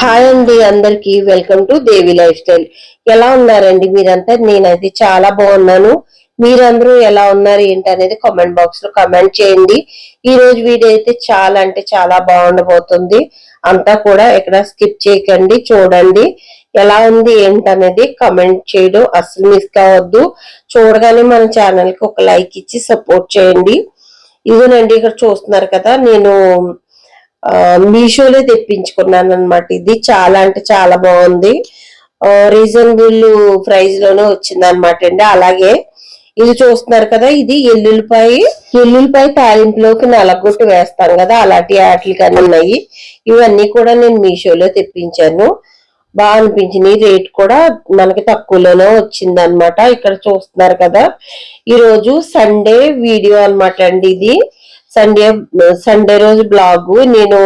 Hi అండి అందరికి welcome to Devi lifestyle. ఎలా ఉన్నారండి మీరంతా? నేనైతే చాలా బాగున్నాను. మీరందరూ ఎలా ఉన్నారు ఏంటి అనేది కామెంట్ బాక్స్లో కమెంట్ చేయండి. ఈ రోజు వీడియో అయితే చాలా అంటే చాలా బాగుండబోతుంది. అంతా కూడా ఇక్కడ స్కిప్ చేయకండి చూడండి. ఎలా ఉంది ఏంటి అనేది కమెంట్ చేయడం అస్సలు మిస్ కావద్దు. చూడగానే మన ఛానల్కి ఒక లైక్ ఇచ్చి సపోర్ట్ చేయండి. ఇదేనండి ఇక్కడ చూస్తున్నారు కదా నేను మీషోలో తెప్పించుకున్నాను అనమాట ఇది చాలా అంటే చాలా బాగుంది. రీజనబుల్ ప్రైస్లోనే వచ్చింది అనమాట అండి. అలాగే ఇది చూస్తున్నారు కదా ఇది ఎల్లుల్లిపాయ ఎల్లుల్లిపాయ తాలింపులోకి నలగొట్టు వేస్తాం కదా అలాంటి యాట్లు కానీ ఉన్నాయి. ఇవన్నీ కూడా నేను మీషోలో తెప్పించాను. బాగా అనిపించింది. రేట్ కూడా మనకి తక్కువలోనే వచ్చింది అనమాట ఇక్కడ చూస్తున్నారు కదా ఈరోజు సండే వీడియో అన్నమాట అండి ఇది. సండే సండే రోజు బ్లాగ్. నేను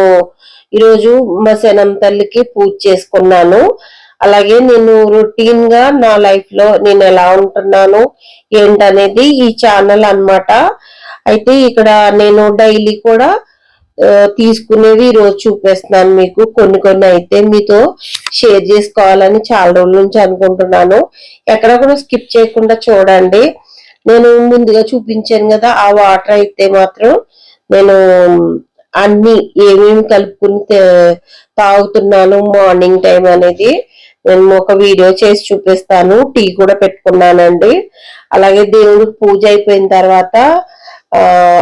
ఈరోజు మా శనం తల్లికి పూజ చేసుకున్నాను. అలాగే నేను రొటీన్గా నా లైఫ్లో నేను ఎలా ఉంటున్నాను ఏంటనేది ఈ ఛానల్ అన్నమాట. అయితే ఇక్కడ నేను డైలీ కూడా తీసుకునేవి ఈ రోజు చూపిస్తున్నాను మీకు. కొన్ని కొన్ని అయితే మీతో షేర్ చేసుకోవాలని చాలా రోజుల నుంచి అనుకుంటున్నాను. ఎక్కడ కూడా స్కిప్ చేయకుండా చూడండి. నేను ముందుగా చూపించాను కదా ఆ వాటర్ అయితే మాత్రం నేను అన్ని ఏమేమి కలుపుకుని తాగుతున్నాను మార్నింగ్ టైం అనేది. నేను ఒక వీడియో చేసి చూపిస్తాను టీ కూడా పెట్టుకున్నానండి. అలాగే దేవుడికి పూజ అయిపోయిన తర్వాత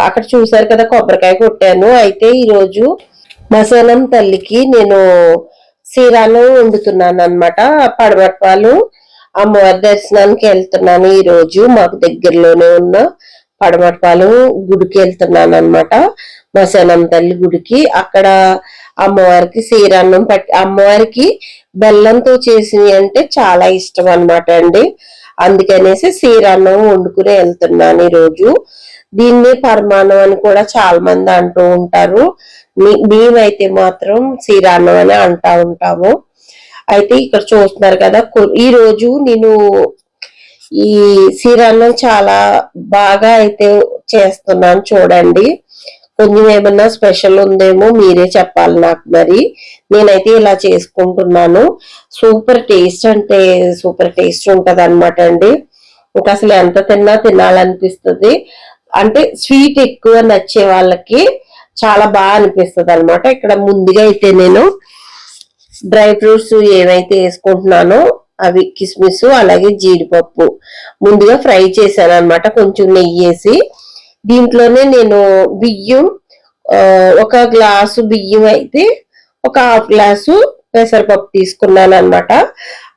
అక్కడ చూసారు కదా కొబ్బరికాయ కొట్టాను. అయితే ఈరోజు మసాలం మసనం తల్లికి నేను సీరాలు వండుతున్నాను అనమాట పడమట్పాలు అమ్మవారి దర్శనానికి వెళ్తున్నాను ఈ రోజు. మాకు దగ్గరలోనే ఉన్న పడమటపాలెం గుడికి వెళ్తున్నాను అనమాట మసనం తల్లి గుడికి. అక్కడ అమ్మవారికి శ్రీరాన్నం పట్టి అమ్మవారికి బెల్లంతో చేసినవి అంటే చాలా ఇష్టం అన్నమాట అండి. అందుకనేసి శ్రీరాన్నం వండుకుని వెళ్తున్నాను ఈ రోజు. దీన్ని పరమాన్నం అని కూడా చాలా మంది అంటూ ఉంటారు. మీ- మేమైతే మాత్రం సీరాన్నం అని అంటా ఉంటాము. అయితే ఇక్కడ చూస్తున్నారు కదా ఈ రోజు నేను ఈ సీరాన్నం చాలా బాగా అయితే చేస్తున్నాను చూడండి. కొంచెం ఏమన్నా స్పెషల్ ఉందేమో మీరే చెప్పాలి నాకు మరి. నేనైతే ఇలా చేసుకుంటున్నాను. సూపర్ టేస్ట్ అంటే సూపర్ టేస్ట్ ఉంటుంది అనమాట అండి. ఇంకా అసలు ఎంత తిన్నా తినాలనిపిస్తుంది. అంటే స్వీట్ ఎక్కువ నచ్చే వాళ్ళకి చాలా బాగా అనిపిస్తుంది అనమాట ఇక్కడ ముందుగా అయితే నేను డ్రై ఫ్రూట్స్ ఏవైతే వేసుకుంటున్నానో అవి కిస్మిస్ అలాగే జీడిపప్పు ముందుగా ఫ్రై చేశాను అనమాట కొంచెం నెయ్యి వేసి. దీంట్లోనే నేను బియ్యం ఒక గ్లాసు బియ్యం అయితే ఒక హాఫ్ గ్లాసు పెసరపప్పు తీసుకున్నాను అనమాట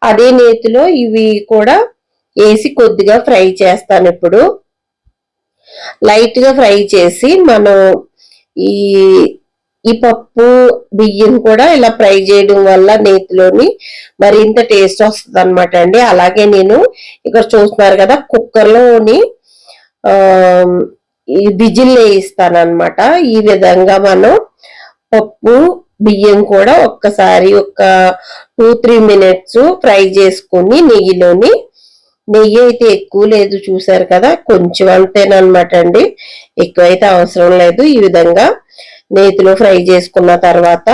అదే నేతిలో ఇవి కూడా వేసి కొద్దిగా ఫ్రై చేస్తాను ఇప్పుడు. లైట్గా ఫ్రై చేసి మనం ఈ ఈ పప్పు బియ్యం కూడా ఇలా ఫ్రై చేయడం వల్ల నేతిలోని మరింత టేస్ట్ వస్తుంది అనమాట అండి. అలాగే నేను ఇక్కడ చూస్తున్నారు కదా కుక్కర్లోని ఈ బిజిల్ వేయిస్తాను అనమాట ఈ విధంగా మనం పప్పు బియ్యం కూడా ఒక్కసారి ఒక టూ త్రీ మినిట్స్ ఫ్రై చేసుకుని నెయ్యిలోని నెయ్యి అయితే ఎక్కువ లేదు చూసారు కదా కొంచెం అంతేనమాట అండి. ఎక్కువైతే అవసరం లేదు. ఈ విధంగా నేతిలో ఫ్రై చేసుకున్న తర్వాత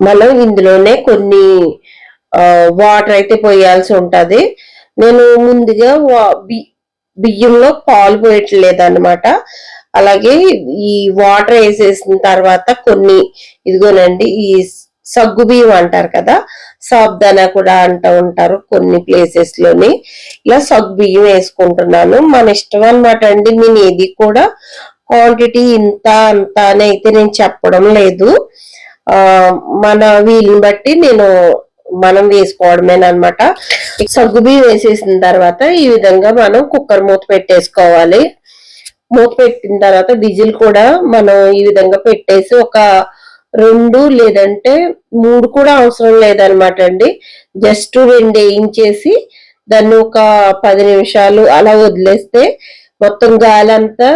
మనం ఇందులోనే కొన్ని వాటర్ అయితే పోయాల్సి ఉంటుంది. నేను ముందుగా వా- బి- బియ్యంలో పాలు పోయట్లేదు అనమాట అలాగే ఈ వాటర్ వేసేసిన తర్వాత కొన్ని ఇదిగోనండి ఈ సగ్గు బియ్యం అంటారు కదా సాబ్దానా కూడా అంటూ ఉంటారు కొన్ని ప్లేసెస్లోని. ఇలా సగ్గు బియ్యం వేసుకుంటున్నాను. మన ఇష్టం అనమాట అండి. నేను ఏది కూడా క్వాంటిటీ ఇంత అంత అని అయితే నేను చెప్పడం లేదు. మన వీలుని బట్టి నేను మనం వేసుకోవడమేనమాట సగ్గుబి వేసేసిన తర్వాత ఈ విధంగా మనం కుక్కర్ మూత పెట్టేసుకోవాలి. మూత పెట్టిన తర్వాత విజిల్ కూడా మనం ఈ విధంగా పెట్టేసి ఒక రెండు లేదంటే మూడు కూడా అవసరం లేదనమాట అండి. జస్ట్ రెండు వేయించేసి దాన్ని ఒక పది నిమిషాలు అలా వదిలేస్తే మొత్తం గాలి అంతా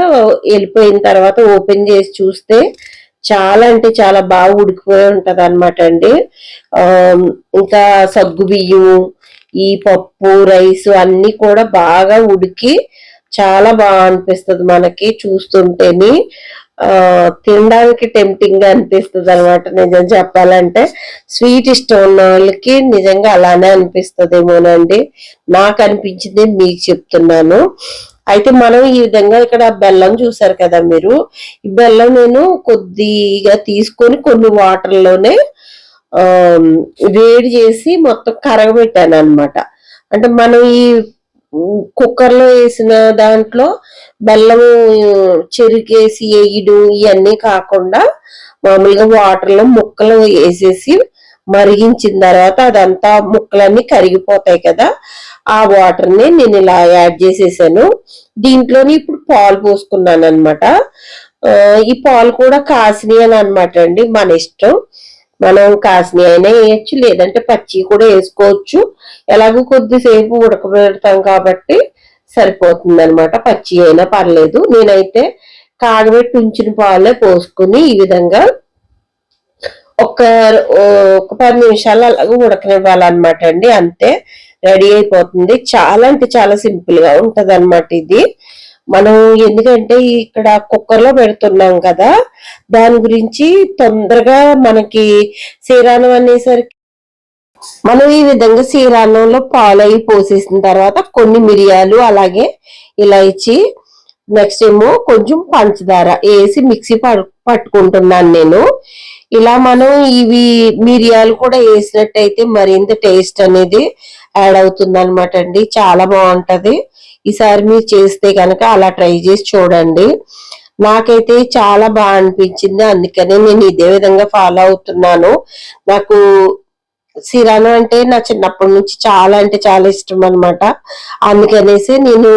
వెళ్ళిపోయిన తర్వాత ఓపెన్ చేసి చూస్తే చాలా అంటే చాలా బాగా ఉడికిపోయి ఉంటది అనమాట అండి ఇంకా సగ్గు బియ్యం ఈ పప్పు రైస్ అన్ని కూడా బాగా ఉడికి చాలా బాగా అనిపిస్తుంది మనకి చూస్తుంటేని. తినడానికి టెంప్టింగ్గా అనిపిస్తుంది అనమాట నిజం చెప్పాలంటే. స్వీట్ ఇష్టం ఉన్న వాళ్ళకి నిజంగా అలానే అనిపిస్తుంది ఏమోనండి నాకు అనిపించింది మీకు చెప్తున్నాను. అయితే మనం ఈ విధంగా ఇక్కడ బెల్లం చూసారు కదా మీరు. ఈ బెల్లం నేను కొద్దిగా తీసుకొని కొన్ని వాటర్లోనే వేడి చేసి మొత్తం కరగబెట్టాను అనమాట అంటే మనం ఈ కుక్కర్లో వేసిన దాంట్లో బెల్లము చెరుకేసి వేయడం ఇవన్నీ కాకుండా మామూలుగా వాటర్లో ముక్కలు వేసేసి మరిగించిన తర్వాత అదంతా ముక్కలన్నీ కరిగిపోతాయి కదా. ఆ వాటర్ని నేను ఇలా యాడ్ చేసేసాను. దీంట్లోని ఇప్పుడు పాలు పోసుకున్నాను అనమాట ఈ పాలు కూడా కాసినాయి అని అనమాట అండి మన ఇష్టం. మనం కాసిని అయినా వేయచ్చు లేదంటే పచ్చి కూడా వేసుకోవచ్చు. ఎలాగో కొద్దిసేపు ఉడకబెడతాం కాబట్టి సరిపోతుంది అనమాట పచ్చి అయినా పర్లేదు. నేనైతే కాగబెట్టి ఉంచిన పాలే పోసుకుని ఈ విధంగా ఒక ఒక పది నిమిషాలు అలాగే ఉడకనివ్వాలన్నమాట అండి అంతే. రెడీ అయిపోతుంది. చాలా అంటే చాలా సింపుల్గా ఉంటది అనమాట ఇది. మనం ఎందుకంటే ఇక్కడ కుక్కర్లో పెడుతున్నాం కదా దాని గురించి తొందరగా మనకి శ్రీరాణం అనేసరికి మనం ఈ విధంగా శ్రీరాణంలో పాలు అవి పోసేసిన తర్వాత కొన్ని మిరియాలు అలాగే ఇలాచి నెక్స్ట్ ఏమో కొంచెం పంచదార వేసి మిక్సీ పట్టుకుంటున్నాను నేను. ఇలా మనం ఇవి మిరియాలు కూడా వేసినట్టయితే మరింత టేస్ట్ అనేది యాడ్ అవుతుంది అనమాట అండి. చాలా బాగుంటది. ఈసారి మీరు చేస్తే కనుక అలా ట్రై చేసి చూడండి. నాకైతే చాలా బాగా అనిపించింది. అందుకనే నేను ఇదే విధంగా ఫాలో అవుతున్నాను. నాకు సిరాను అంటే నా చిన్నప్పటి నుంచి చాలా అంటే చాలా ఇష్టం అనమాట అందుకనేసి నేను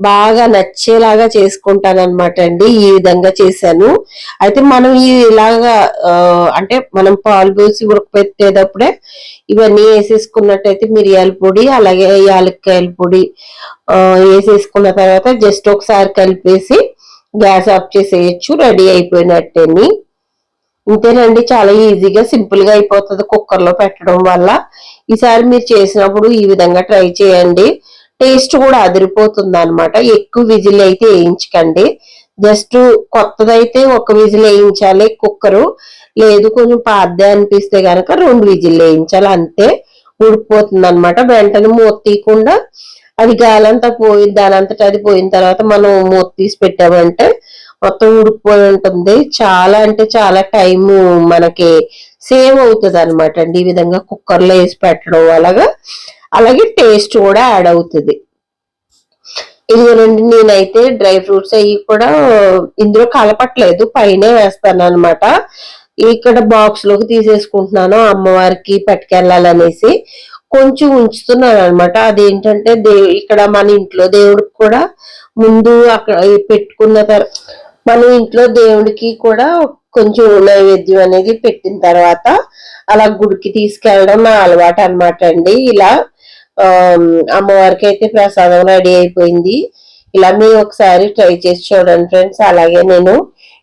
బాగా నచ్చేలాగా చేసుకుంటాను అనమాట అండి. ఈ విధంగా చేశాను. అయితే మనం ఈ ఇలాగా అంటే మనం పాలు పోసి ఉడకపెట్టేటప్పుడే ఇవన్నీ వేసేసుకున్నట్టయితే మిరియాల పొడి అలాగే యాలక్కాయల పొడి వేసేసుకున్న తర్వాత జస్ట్ ఒకసారి కలిపేసి గ్యాస్ ఆఫ్ చేసేయచ్చు. రెడీ అయిపోయినట్టేని. ఇంతేనండి చాలా ఈజీగా సింపుల్గా అయిపోతుంది కుక్కర్లో పెట్టడం వల్ల. ఈసారి మీరు చేసినప్పుడు ఈ విధంగా ట్రై చేయండి. టేస్ట్ కూడా అదిరిపోతుంది అనమాట ఎక్కువ విజిల్ అయితే వేయించకండి. జస్ట్ కొత్తదైతే ఒక విజిల్ వేయించాలి కుక్కరు. లేదు కొంచెం పాదే అనిపిస్తే గనక రెండు విజిల్ వేయించాలి అంతే. ఉడికిపోతుంది అనమాట వెంటనే మూత తీయకుండా అది గాలంతా పోయి దానంతటా అది పోయిన తర్వాత మనం మూత తీసి పెట్టామంటే మొత్తం ఉడికిపోయి ఉంటుంది. చాలా అంటే చాలా టైం మనకి సేవ్ అవుతుంది అనమాట అండి. ఈ విధంగా కుక్కర్లో వేసి పెట్టడం అలాగా. అలాగే టేస్ట్ కూడా యాడ్ అవుతుంది. ఇదిగోనండి నేనైతే డ్రై ఫ్రూట్స్ అవి కూడా ఇందులో కలపట్లేదు పైనే వేస్తాను అనమాట ఇక్కడ బాక్స్లోకి తీసేసుకుంటున్నాను అమ్మవారికి పట్టుకెళ్ళాలనేసి. కొంచెం ఉంచుతున్నాను అనమాట అదేంటంటే దే ఇక్కడ మన ఇంట్లో దేవుడికి కూడా ముందు అక్కడ పెట్టుకున్న తర్వాత మన ఇంట్లో దేవుడికి కూడా కొంచెం నైవేద్యం అనేది పెట్టిన తర్వాత అలా గుడికి తీసుకెళ్ళడం నా అలవాటు అనమాట అండి. ఇలా అమ్మవారికి అయితే ప్రసాదం రెడీ అయిపోయింది. ఇలా మీరు ఒకసారి ట్రై చేసి చూడండి ఫ్రెండ్స్. అలాగే నేను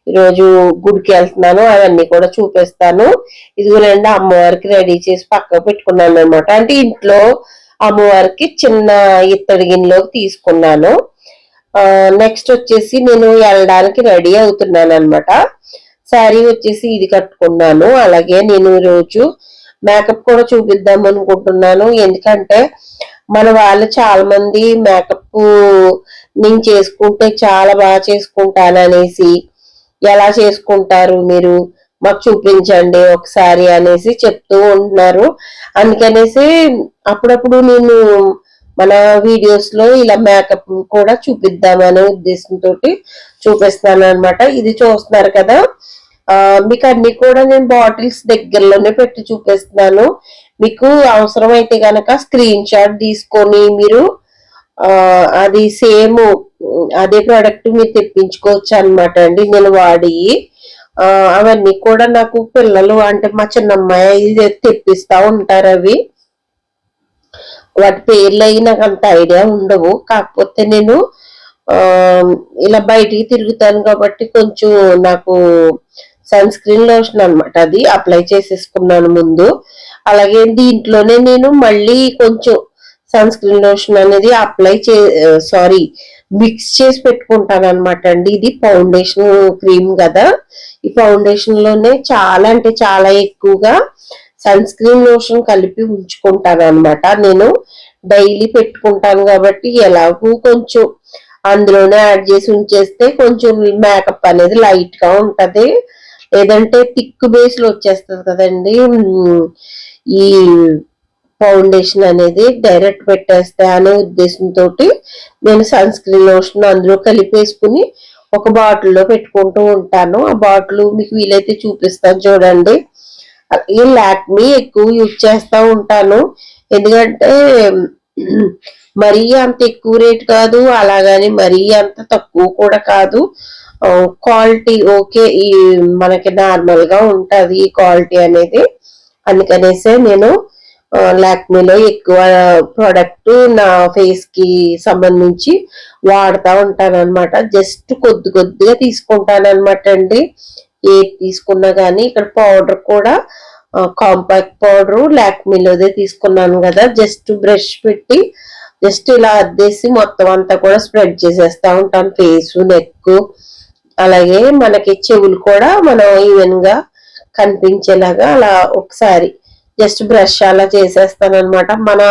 ఈరోజు గుడికి వెళ్తున్నాను. అవన్నీ కూడా చూపిస్తాను. ఇదిగోనండి అమ్మవారికి రెడీ చేసి పక్క పెట్టుకున్నాను అనమాట అంటే ఇంట్లో అమ్మవారికి చిన్న ఇత్తడి గిన్నెలోకి తీసుకున్నాను. నెక్స్ట్ వచ్చేసి నేను వెళ్ళడానికి రెడీ అవుతున్నాను అనమాట శారీ వచ్చేసి ఇది కట్టుకున్నాను. అలాగే నేను ఈరోజు మేకప్ కూడా చూపిద్దాం అనుకుంటున్నాను. ఎందుకంటే మన వాళ్ళు చాలా మంది మేకప్ నేను చేసుకుంటే చాలా బాగా చేసుకుంటాను అనేసి ఎలా చేసుకుంటారు మీరు? మాకు చూపించండి ఒకసారి అనేసి చెప్తూ ఉంటున్నారు. అందుకనేసి అప్పుడప్పుడు నేను మన వీడియోస్లో ఇలా మేకప్ కూడా చూపిద్దామనే ఉద్దేశంతో చూపిస్తాను అనమాట ఇది చూస్తున్నారు కదా? మీకు అన్ని కూడా నేను బాటిల్స్ దగ్గరలోనే పెట్టి చూపిస్తున్నాను. మీకు అవసరమైతే గనక స్క్రీన్ షాట్ తీసుకొని మీరు అది సేమ్ అదే ప్రోడక్ట్ మీరు తెప్పించుకోవచ్చు అనమాట అండి నేను వాడి. అవన్నీ కూడా నాకు పిల్లలు అంటే మా చిన్నమ్మాయి తెప్పిస్తా ఉంటారు అవి. వాటి పేర్లు అవి నాకు అంత ఐడియా ఉండవు. కాకపోతే నేను ఇలా బయటికి తిరుగుతాను కాబట్టి కొంచెం నాకు సన్ స్క్రీన్ లోషన్ అనమాట అది. అప్లై చేసేసుకున్నాను ముందు. అలాగే దీంట్లోనే నేను మళ్ళీ కొంచెం సన్ స్క్రీన్ లోషన్ అనేది అప్లై చే సారీ మిక్స్ చేసి పెట్టుకుంటాను అనమాట అండి. ఇది ఫౌండేషన్ క్రీమ్ కదా. ఈ ఫౌండేషన్లోనే చాలా అంటే చాలా ఎక్కువగా సన్ స్క్రీన్ లోషన్ కలిపి ఉంచుకుంటాను అనమాట నేను డైలీ పెట్టుకుంటాను కాబట్టి ఎలాగూ కొంచెం అందులోనే యాడ్ చేసి ఉంచేస్తే కొంచెం మేకప్ అనేది లైట్గా ఉంటది. లేదంటే థిక్ బేస్లో వచ్చేస్తుంది కదండి. ఈ ఫౌండేషన్ అనేది డైరెక్ట్ పెట్టేస్తా అనే ఉద్దేశంతో నేను సన్ స్క్రీన్ లోషన్ అందులో కలిపేసుకుని ఒక బాటిల్లో పెట్టుకుంటూ ఉంటాను. ఆ బాటిల్ మీకు వీలైతే చూపిస్తాను చూడండి. ఈ లాక్మీ ఎక్కువ యూజ్ చేస్తూ ఉంటాను. ఎందుకంటే మరీ అంత ఎక్కువ రేట్ కాదు. అలాగని మరీ అంత తక్కువ కూడా కాదు. క్వాలిటీ ఓకే ఈ మనకి నార్మల్గా ఉంటది ఈ క్వాలిటీ అనేది. అందుకనేసే నేను లాక్మీలో ఎక్కువ ప్రోడక్ట్ నా ఫేస్కి సంబంధించి వాడుతూ ఉంటాను అనమాట జస్ట్ కొద్ది కొద్దిగా తీసుకుంటాను అనమాట అండి. ఏది తీసుకున్నా కానీ ఇక్కడ పౌడర్ కూడా కాంపాక్ట్ పౌడరు లాక్మీలోదే తీసుకున్నాను కదా. జస్ట్ బ్రష్ పెట్టి జస్ట్ ఇలా అద్దేసి మొత్తం అంతా కూడా స్ప్రెడ్ చేసేస్తూ ఉంటాను. ఫేస్ నెక్ అలాగే మనకి చెవులు కూడా మనం ఈవెన్గా కనిపించేలాగా అలా ఒకసారి జస్ట్ బ్రష్ అలా చేసేస్తాను అనమాట మన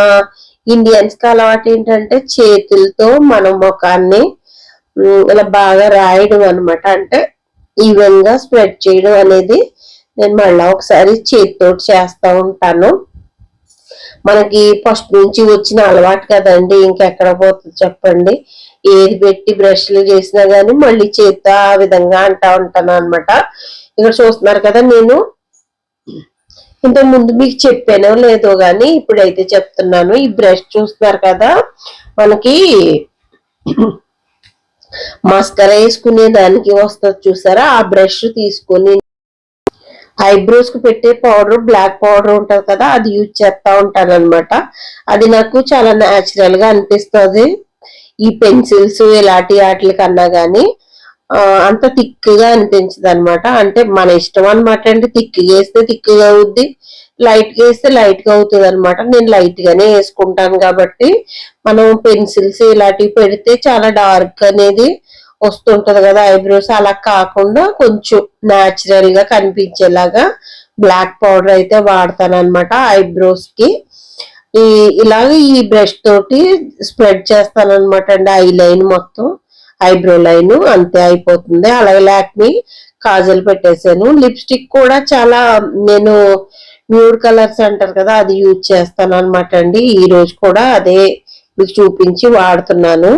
ఇండియన్స్కి అలవాటు ఏంటంటే చేతులతో మన ముఖాన్ని ఇలా బాగా రాయడం అనమాట అంటే ఈవెన్గా స్ప్రెడ్ చేయడం అనేది నేను మళ్ళా ఒకసారి చేతితో చేస్తూ ఉంటాను. మనకి ఫస్ట్ నుంచి వచ్చిన అలవాటు కదండి ఇంకెక్కడ పోతుంది చెప్పండి. ఏది పెట్టి బ్రష్లు చేసినా గానీ మళ్ళీ చేత్తో ఆ విధంగా అంటా ఉంటాను అనమాట ఇక్కడ చూస్తున్నారు కదా నేను. ఇంతకు ముందు మీకు చెప్పానో లేదో గానీ ఇప్పుడైతే చెప్తున్నాను. ఈ బ్రష్ చూస్తున్నారు కదా మనకి మస్కర వేసుకునే దానికి వస్తుంది చూసారా? ఆ బ్రష్ తీసుకొని ఐబ్రోస్కు పెట్టే పౌడర్ బ్లాక్ పౌడర్ ఉంటది కదా అది యూజ్ చేస్తా ఉంటాను అనమాట అది నాకు చాలా న్యాచురల్గా అనిపిస్తుంది. ఈ పెన్సిల్స్ ఇలాంటి వాటి కన్నా కానీ అంత థిక్గా అనిపించదు అనమాట అంటే మన ఇష్టం అనమాట అంటే థిక్ వేస్తే థిక్గా అవుద్ది లైట్గా వేస్తే లైట్గా అవుతుంది అనమాట నేను లైట్గానే వేసుకుంటాను కాబట్టి మనం పెన్సిల్స్ ఇలాంటివి పెడితే చాలా డార్క్ అనేది వస్తుంటది కదా ఐబ్రోస్. అలా కాకుండా కొంచెం న్యాచురల్గా కనిపించేలాగా బ్లాక్ పౌడర్ అయితే వాడతాను అనమాట ఐబ్రోస్కి ఈ ఇలాగ ఈ బ్రష్ తోటి స్ప్రెడ్ చేస్తాను అనమాట అండి ఐ లైన్ మొత్తం ఐబ్రో లైన్ అంతే అయిపోతుంది. అలాగే లాక్మీ కాజల్ పెట్టేశాను. లిప్స్టిక్ కూడా చాలా నేను న్యూడ్ కలర్స్ అంటారు కదా అది యూజ్ చేస్తాను అనమాట అండి. ఈ రోజు కూడా అదే మీకు చూపించి వాడుతున్నాను.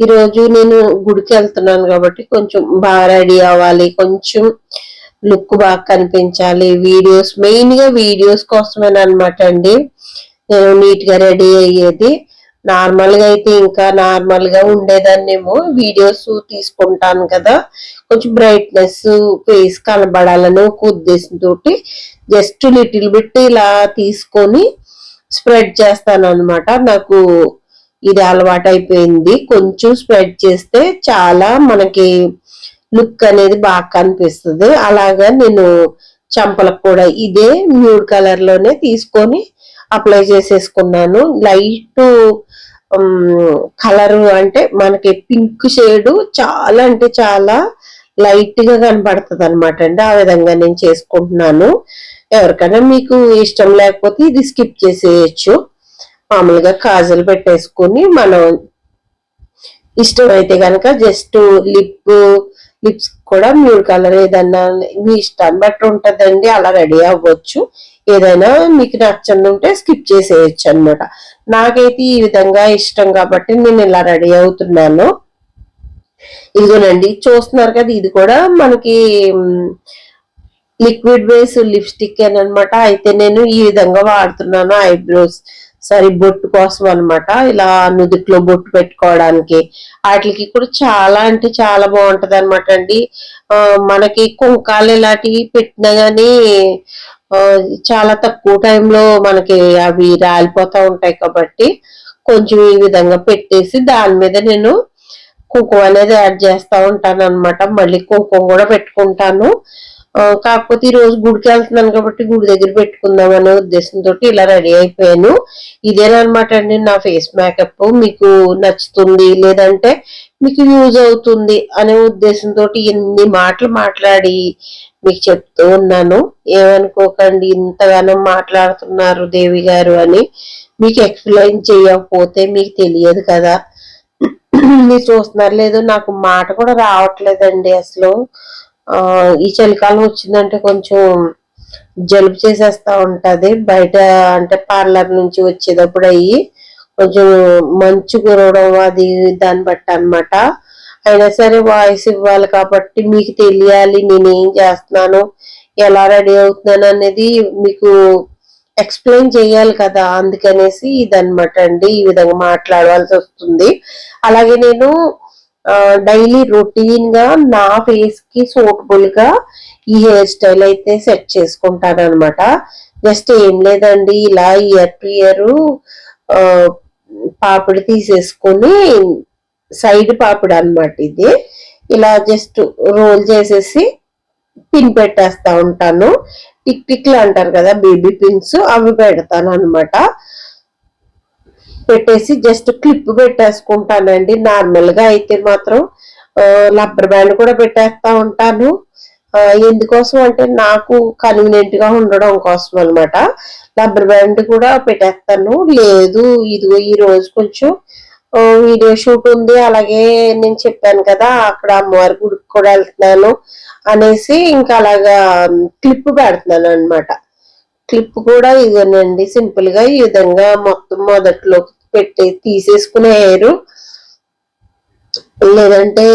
ఈ రోజు నేను గుడికి వెళ్తున్నాను కాబట్టి కొంచెం బాగా రెడీ అవ్వాలి కొంచెం లుక్ బాగా కనిపించాలి. వీడియోస్ మెయిన్గా వీడియోస్ కోసమేనమాట అండి. నేను నీట్గా రెడీ అయ్యేది. నార్మల్గా అయితే ఇంకా నార్మల్గా ఉండేదాన్నేమో వీడియోస్ తీసుకుంటాను కదా. కొంచెం బ్రైట్నెస్ ఫేస్ కనబడాలని ఒక ఉద్దేశంతో జస్ట్ లిటిల్ బిట్ ఇలా తీసుకొని స్ప్రెడ్ చేస్తాను అనమాట నాకు ఇది అలవాటు అయిపోయింది. కొంచెం స్ప్రెడ్ చేస్తే చాలా మనకి లుక్ అనేది బాగా కనిపిస్తుంది. అలాగా నేను చంపలకు కూడా ఇదే న్యూడ్ కలర్లోనే తీసుకొని అప్లై చేసేసుకున్నాను. లైట్ కలర్ అంటే మనకి పింక్ షేడ్ చాలా అంటే చాలా లైట్గా కనబడుతుంది అనమాట అండి. ఆ విధంగా నేను చేసుకుంటున్నాను. ఎవరికైనా మీకు ఇష్టం లేకపోతే ఇది స్కిప్ చేసేయచ్చు. మామూలుగా కాజల్ పెట్టేసుకుని మనం ఇష్టమైతే కనుక జస్ట్ లిప్ లిప్స్ కూడా మ్యూడ్ కలర్ ఏదన్నా మీ ఇష్టాన్ని బట్టి ఉంటుందండి అలా రెడీ అవ్వచ్చు. ఏదైనా మీకు నచ్చని ఉంటే స్కిప్ చేసేయచ్చు అన్నమాట. నాకైతే ఈ విధంగా ఇష్టం కాబట్టి నేను ఇలా రెడీ అవుతున్నాను. ఇదిగోనండి చూస్తున్నారు కదా ఇది కూడా మనకి లిక్విడ్ బేస్ లిప్స్టిక్ అనమాట అయితే నేను ఈ విధంగా వాడుతున్నాను ఐబ్రోస్. సారీ బొట్టు కోసం అనమాట ఇలా నుదుట్లో బొట్టు పెట్టుకోవడానికి. వాటికి కూడా చాలా అంటే చాలా బాగుంటది అనమాట అండి. మనకి కుంకాలు ఇలాంటివి పెట్టినా గానీ చాలా తక్కువ టైంలో మనకి అవి రాలిపోతా ఉంటాయి కాబట్టి కొంచెం ఈ విధంగా పెట్టేసి దాని మీద నేను కుంకుమ అనేది యాడ్ చేస్తా ఉంటాను అనమాట మళ్ళీ కుంకుమ కూడా పెట్టుకుంటాను. కాకపోతే ఈ రోజు గుడికి వెళ్తున్నాను కాబట్టి గుడి దగ్గర పెట్టుకుందాం అనే ఉద్దేశంతో ఇలా రెడీ అయిపోయాను. ఇదేనమాట అండి నా ఫేస్ మేకప్? మీకు నచ్చుతుంది లేదంటే మీకు యూజ్ అవుతుంది అనే ఉద్దేశంతో ఎన్ని మాటలు మాట్లాడి మీకు చెప్తూ ఉన్నాను. ఏమనుకోకండి ఇంతగానో మాట్లాడుతున్నారు దేవి గారు అని. మీకు ఎక్స్ప్లెయిన్ చేయకపోతే మీకు తెలియదు కదా. మీరు చూస్తున్నారు లేదు నాకు మాట కూడా రావట్లేదండి అసలు. ఈ చలికాలం వచ్చిందంటే కొంచెం జలుబు చేసేస్తా ఉంటది. బయట అంటే పార్లర్ నుంచి వచ్చేటప్పుడు అయ్యి కొంచెం మంచు కురవడం అది దాన్ని బట్టి అన్నమాట. అయినా సరే వాయిస్ ఇవ్వాలి కాబట్టి మీకు తెలియాలి నేను ఏం చేస్తున్నాను ఎలా రెడీ అవుతున్నాను అనేది మీకు ఎక్స్ప్లెయిన్ చేయాలి కదా అందుకనేసి ఇదనమాట అండి. ఈ విధంగా మాట్లాడవలసి వస్తుంది. అలాగే నేను డైలీ రొటీన్గా నా ఫేస్కి సూటబుల్గా ఈ హెయిర్ స్టైల్ అయితే సెట్ చేసుకుంటాను అనమాట జస్ట్ ఏం లేదండి ఇలా ఇయర్ టు ఇయర్ పాపిడి తీసేసుకొని సైడ్ పాపిడి అనమాట ఇది. ఇలా జస్ట్ రోల్ చేసేసి పిన్ పెట్టేస్తా ఉంటాను. టిక్ టిక్లు అంటారు కదా బేబీ పిన్స్ అవి పెడతాను అనమాట పెట్టేసి జస్ట్ క్లిప్ పెట్టేసుకుంటానండి. నార్మల్గా అయితే మాత్రం రబ్బర్ బ్యాండ్ కూడా పెట్టేస్తా ఉంటాను. ఎందుకోసం అంటే నాకు కన్వీనియంట్గా ఉండడం కోసం అనమాట రబ్బర్ బ్యాండ్ కూడా పెట్టేస్తాను. లేదు ఇదిగో ఈ రోజు కొంచెం వీడియో షూట్ ఉంది. అలాగే నేను చెప్పాను కదా అక్కడ అమ్మవారి గుడికి కూడా వెళ్తున్నాను అనేసి ఇంకా అలాగా క్లిప్ పెడుతున్నాను అనమాట క్లిప్ కూడా ఇదేనండి. సింపుల్గా ఈ విధంగా మొత్తం మొదట్లోకి పెట్టి తీసేసుకునే హెయిర్ లేదంటే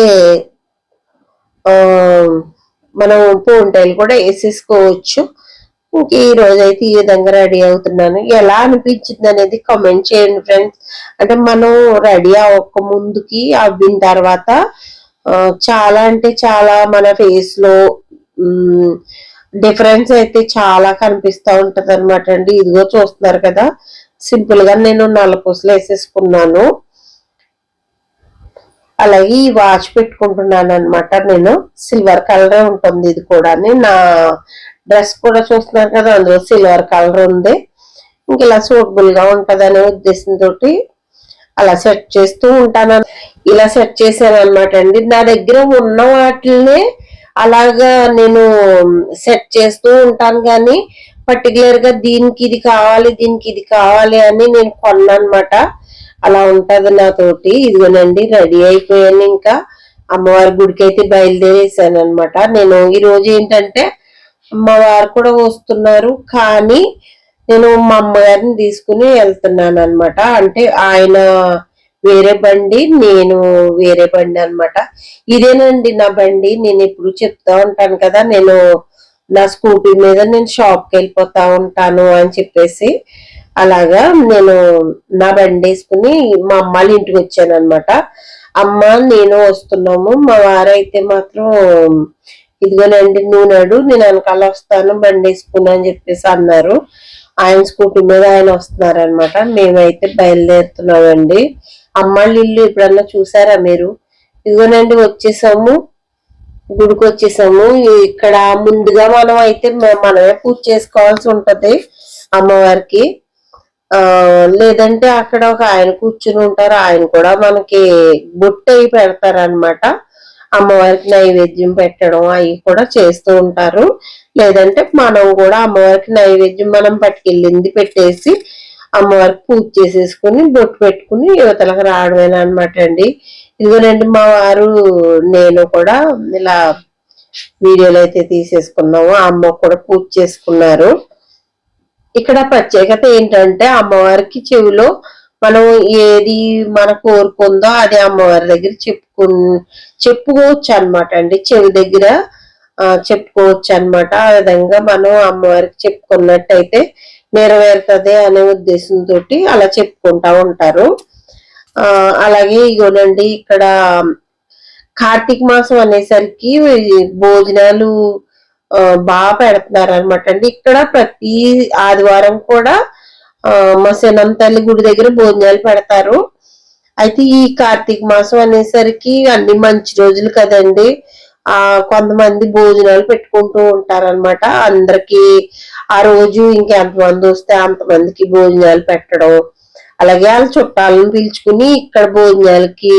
మనం పోంటైలు కూడా వేసేసుకోవచ్చు. ఇంక ఈ రోజు అయితే ఈ విధంగా రెడీ అవుతున్నాను. ఎలా అనిపించింది అనేది కామెంట్ చేయండి ఫ్రెండ్స్ అంటే మనం రెడీ అవ్వక ముందుకి అవ్విన తర్వాత చాలా అంటే చాలా మన ఫేస్లో డిఫరెన్స్ అయితే చాలా కనిపిస్తూ ఉంటది అనమాట అండి. ఇదిగో చూస్తున్నారు కదా. సింపుల్గా నేను పూసలు వేసేసుకున్నాను. అలాగే ఈ వాచ్ పెట్టుకుంటున్నాను అనమాట నేను సిల్వర్ కలర్ ఉంటుంది ఇది కూడా. నా డ్రెస్ కూడా చూస్తున్నారు కదా అందులో సిల్వర్ కలర్ ఉంది. ఇంక ఇలా సూటబుల్గా ఉంటది అనే ఉద్దేశంతో అలా సెట్ చేస్తూ ఉంటాను. ఇలా సెట్ చేశాను అనమాట అండి. నా దగ్గర ఉన్న వాటినే అలాగా నేను సెట్ చేస్తూ ఉంటాను కానీ పర్టికులర్గా దీనికి ఇది కావాలి దీనికి ఇది కావాలి అని నేను కొన్నానమాట. అలా ఉంటది నాతోటి ఇదిగోనండి రెడీ అయిపోయాను ఇంకా. అమ్మవారి గుడికి అయితే బయలుదేరేసాను అనమాట నేను ఈ రోజు ఏంటంటే అమ్మవారు కూడా వస్తున్నారు కానీ నేను మా అమ్మగారిని తీసుకుని వెళ్తున్నాను అనమాట అంటే ఆయన వేరే బండి నేను వేరే బండి అనమాట ఇదేనండి నా బండి నేను ఇప్పుడు చెప్తా ఉంటాను కదా నేను నా స్కూటీ మీద నేను షాప్కి వెళ్ళిపోతా ఉంటాను అని చెప్పేసి. అలాగా నేను నా బండి వేసుకుని మా అమ్మాళ్ళ ఇంటికి వచ్చాను అనమాట అమ్మ నేను వస్తున్నాము. మా వారైతే మాత్రం ఇదిగోనండి నూనెడు నేను వెనకాల వస్తాను బండి వేసుకున్నా అని చెప్పేసి అన్నారు. ఆయన స్కూటీ మీద ఆయన వస్తున్నారు అనమాట మేమైతే బయలుదేరుతున్నామండి. అమ్మాళ్ళ ఇల్లు ఎప్పుడన్నా చూసారా మీరు? ఇదిగోనండి వచ్చేసాము. గుడికి వచ్చేసాము. ఇక్కడ ముందుగా మనం అయితే మనమే పూజ చేసుకోవాల్సి ఉంటది అమ్మవారికి. ఆ లేదంటే అక్కడ ఒక ఆయన కూర్చుని ఉంటారు. ఆయన కూడా మనకి బొట్టు అయి పెడతారనమాట అమ్మవారికి నైవేద్యం పెట్టడం అవి కూడా చేస్తూ ఉంటారు. లేదంటే మనం కూడా అమ్మవారికి నైవేద్యం మనం పట్టుకెళ్ళింది పెట్టేసి అమ్మవారికి పూజ చేసేసుకుని బొట్టు పెట్టుకుని యువతలకు రావడమేనా అనమాట అండి. ఇదిగోనండి మా వారు నేను కూడా ఇలా వీడియోలు అయితే తీసేసుకున్నాము. అమ్మ కూడా పూజ చేసుకున్నారు. ఇక్కడ ప్రత్యేకత ఏంటంటే అమ్మవారికి చెవిలో మనం ఏది మన కోరుకుందో అది అమ్మవారి దగ్గర చెప్పుకు చెప్పుకోవచ్చు అనమాట అండి. చెవి దగ్గర చెప్పుకోవచ్చు అనమాట ఆ విధంగా మనం అమ్మవారికి చెప్పుకున్నట్టయితే నెరవేరుతుంది అనే ఉద్దేశంతో అలా చెప్పుకుంటా ఉంటారు. ఆ అలాగే ఇగోనండి ఇక్కడ కార్తీక మాసం అనేసరికి భోజనాలు బాగా పెడుతున్నారు అనమాట అండి. ఇక్కడ ప్రతి ఆదివారం కూడా మా సెనం తల్లి గుడి దగ్గర భోజనాలు పెడతారు. అయితే ఈ కార్తీక మాసం అనేసరికి అన్ని మంచి రోజులు కదండి. ఆ కొంతమంది భోజనాలు పెట్టుకుంటూ ఉంటారనమాట అందరికి ఆ రోజు ఇంకెంతమంది వస్తే అంతమందికి భోజనాలు పెట్టడం అలాగే వాళ్ళ చుట్టాలను పిలుచుకుని ఇక్కడ భోజనాలకి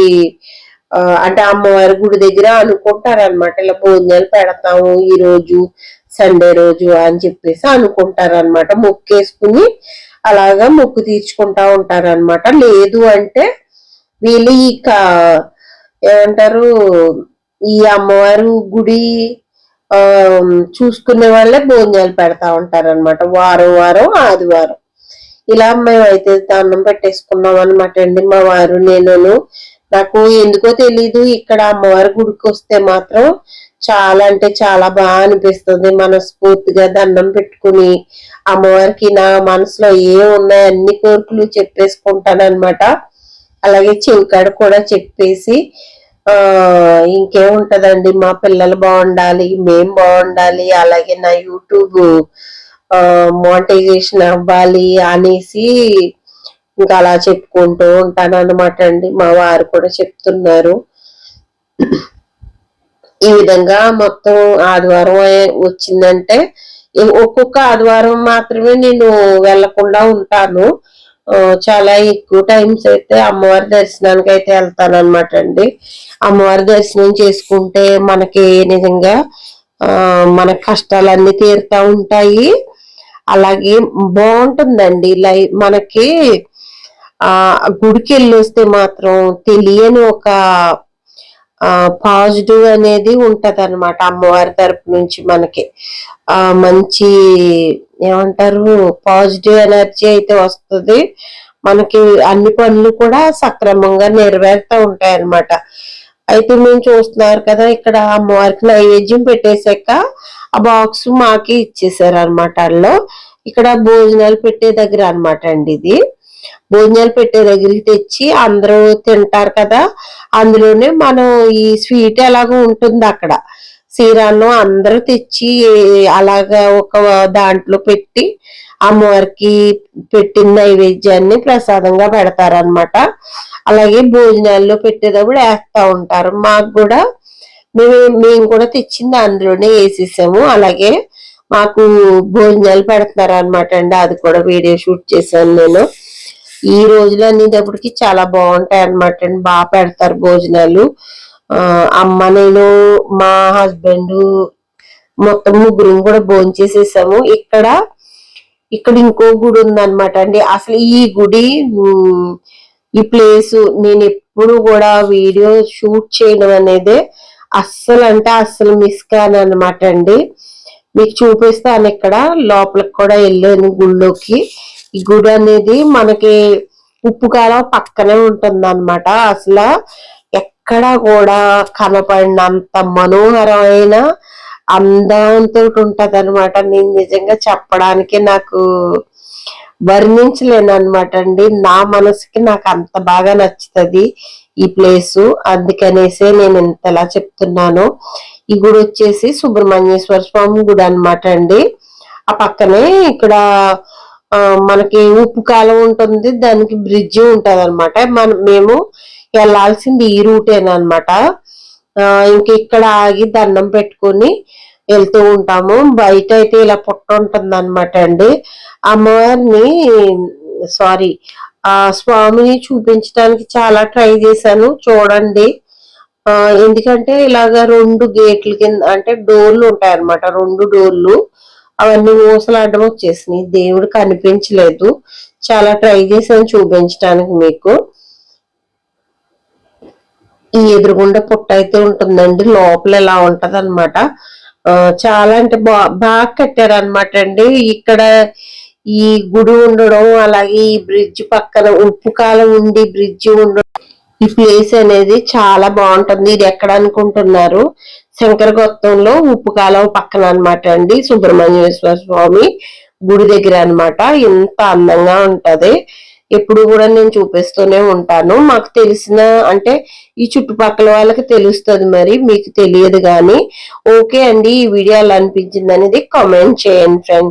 అంటే అమ్మవారి గుడి దగ్గర అనుకుంటారనమాట ఇలా భోజనాలు పెడతాము ఈ రోజు సండే రోజు అని చెప్పేసి అనుకుంటారనమాట మొక్కేసుకుని అలాగా మొక్కు తీర్చుకుంటా ఉంటారనమాట లేదు అంటే వీళ్ళు ఈ ఏమంటారు ఈ అమ్మవారు గుడి చూసుకునే వాళ్ళే భోజనాలు పెడతా ఉంటారన్నమాట. వారం వారం ఆదివారం. ఇలా మేమైతే దండం పెట్టేసుకున్నాం అనమాట అండి మా వారు నేను నాకు ఎందుకో తెలీదు ఇక్కడ అమ్మవారి గుడికి వస్తే మాత్రం చాలా అంటే చాలా బాగా అనిపిస్తుంది. మనస్ఫూర్తిగా దండం పెట్టుకుని అమ్మవారికి నా మనసులో ఏ ఉన్నాయి అన్ని కోరికలు చెప్పేసుకుంటాను అనమాట అలాగే చెవికాడ కూడా చెప్పేసి ఇంకేముంటదండి? మా పిల్లలు బాగుండాలి మేం బాగుండాలి అలాగే నా యూట్యూబ్ మోనిటైజేషన్ అవ్వాలి అనేసి ఇంకా అలా చెప్పుకుంటూ ఉంటాను అనమాట అండి. మా వారు కూడా చెప్తున్నారు. ఈ విధంగా మొత్తం ఆదివారం వచ్చిందంటే ఒక్కొక్క ఆదివారం మాత్రమే నేను వెళ్ళకుండా ఉంటాను. చాలా ఎక్కువ టైమ్స్ అయితే అమ్మవారి దర్శనానికి అయితే వెళ్తాను అనమాట అండి. అమ్మవారి దర్శనం చేసుకుంటే మనకి నిజంగా మన కష్టాలన్నీ తీరుతా ఉంటాయి. అలాగే బాగుంటుందండి. లై మనకి ఆ గుడికి వెళ్ళి వస్తే మాత్రం తెలియని ఒక పాజిటివ్ అనేది ఉంటది అనమాట అమ్మవారి తరపు నుంచి మనకి. ఆ మంచి ఏమంటారు పాజిటివ్ ఎనర్జీ అయితే వస్తుంది. మనకి అన్ని పనులు కూడా సక్రమంగా నెరవేరుతూ ఉంటాయి అన్నమాట అయితే మేము చూస్తున్నారు కదా ఇక్కడ అమ్మవారికి నైవేద్యం పెట్టేశాక ఆ బాక్స్ మాకి ఇచ్చేసారు అనమాట వాళ్ళు ఇక్కడ భోజనాలు పెట్టే దగ్గర అన్నమాట అండి ఇది. భోజనాలు పెట్టే దగ్గరికి తెచ్చి అందరూ తింటారు కదా. అందులోనే మనం ఈ స్వీట్ ఎలాగో ఉంటుంది అక్కడ. శ్రీరాన్నం అందరూ తెచ్చి అలాగా ఒక దాంట్లో పెట్టి అమ్మవారికి పెట్టిన నైవేద్యాన్ని ప్రసాదంగా పెడతారనమాట అలాగే భోజనాల్లో పెట్టేటప్పుడు వేస్తూ ఉంటారు. మాకు కూడా మేము మేము కూడా తెచ్చింది అందులోనే వేసేసాము. అలాగే మాకు భోజనాలు పెడతారనమాట అనమాట అండి. అది కూడా వీడియో షూట్ చేశాను నేను. ఈ రోజులు అనేటప్పటికి చాలా బాగుంటాయి అనమాట అండి. బాగా పెడతారు భోజనాలు. అమ్మ నేను మా హస్బెండ్ మొత్తం ముగ్గురు కూడా భోజనం చేసేసాము. ఇక్కడ ఇక్కడ ఇంకో గుడి ఉందన్నమాట అండి. అసలు ఈ గుడి ఈ ప్లేస్ నేను ఎప్పుడు కూడా వీడియో షూట్ చేయడం అనేది అస్సలు అంటే అస్సలు మిస్ కాను అనమాట అండి. మీకు చూపిస్తాను ఇక్కడ. లోపలికి కూడా వెళ్ళాను గుళ్ళోకి. ఈ గుడి అనేది మనకి ఉప్పు కాలం పక్కనే ఉంటుంది అనమాట అసలు ఎక్కడ కూడా కనపడినంత మనోహరమైన అందంతో ఉంటది అనమాట నేను నిజంగా చెప్పడానికి నాకు వర్ణించలేను అనమాట అండి. నా మనసుకి నాకు అంత బాగా నచ్చుతుంది ఈ ప్లేసు. అందుకనేసే నేను ఇంతలా చెప్తున్నాను. ఈ గుడి వచ్చేసి సుబ్రహ్మణ్యేశ్వర స్వామి గుడి అన్నమాట అండి. ఆ పక్కనే ఇక్కడ మనకి ఉప్పు కాలం ఉంటుంది దానికి బ్రిడ్జ్ ఉంటుంది అనమాట మనం మేము వెళ్ళాల్సింది ఈ రూటేనమాట ఇంక ఇక్కడ ఆగి దండం పెట్టుకొని వెళ్తూ ఉంటాము. బయట అయితే ఇలా పుట్ట ఉంటుంది అనమాట అండి. అమ్మవారిని సారీ ఆ స్వామిని చూపించడానికి చాలా ట్రై చేశాను. చూడండి. ఆ ఎందుకంటే ఇలాగ రెండు గేట్ల కింద అంటే డోర్లు ఉంటాయి అన్నమాట రెండు డోర్లు. అవన్నీ ఊసలాడడం వచ్చేసినాయి. దేవుడు కనిపించలేదు. చాలా ట్రై చేశాను చూపించడానికి మీకు. ఈ ఎదురుగుండా పుట్ట అయితే ఉంటుందండి. లోపల ఎలా ఉంటది అనమాట చాలా అంటే బా బాగా కట్టారు అనమాట అండి. ఇక్కడ ఈ గుడి ఉండడం అలాగే ఈ బ్రిడ్జ్ పక్కన ఉప్పు కాలం ఉండి బ్రిడ్జ్ ఉండడం ఈ ప్లేస్ అనేది చాలా బాగుంటుంది. ఇది ఎక్కడ అనుకుంటున్నారు? శంకరగొత్తంలో ఉప్పు కాలం పక్కన అనమాట అండి. సుబ్రహ్మణ్యేశ్వర స్వామి గుడి దగ్గర అన్నమాట. ఎంత అందంగా ఉంటది. ఎప్పుడు కూడా నేను చూపిస్తూనే ఉంటాను. మాకు తెలిసిన అంటే ఈ చుట్టుపక్కల వాళ్ళకి తెలుస్తుంది మరి మీకు తెలియదు కానీ ఓకే అండి ఈ వీడియో ఎలా అనిపించింది అనేది కామెంట్ చేయండి ఫ్రెండ్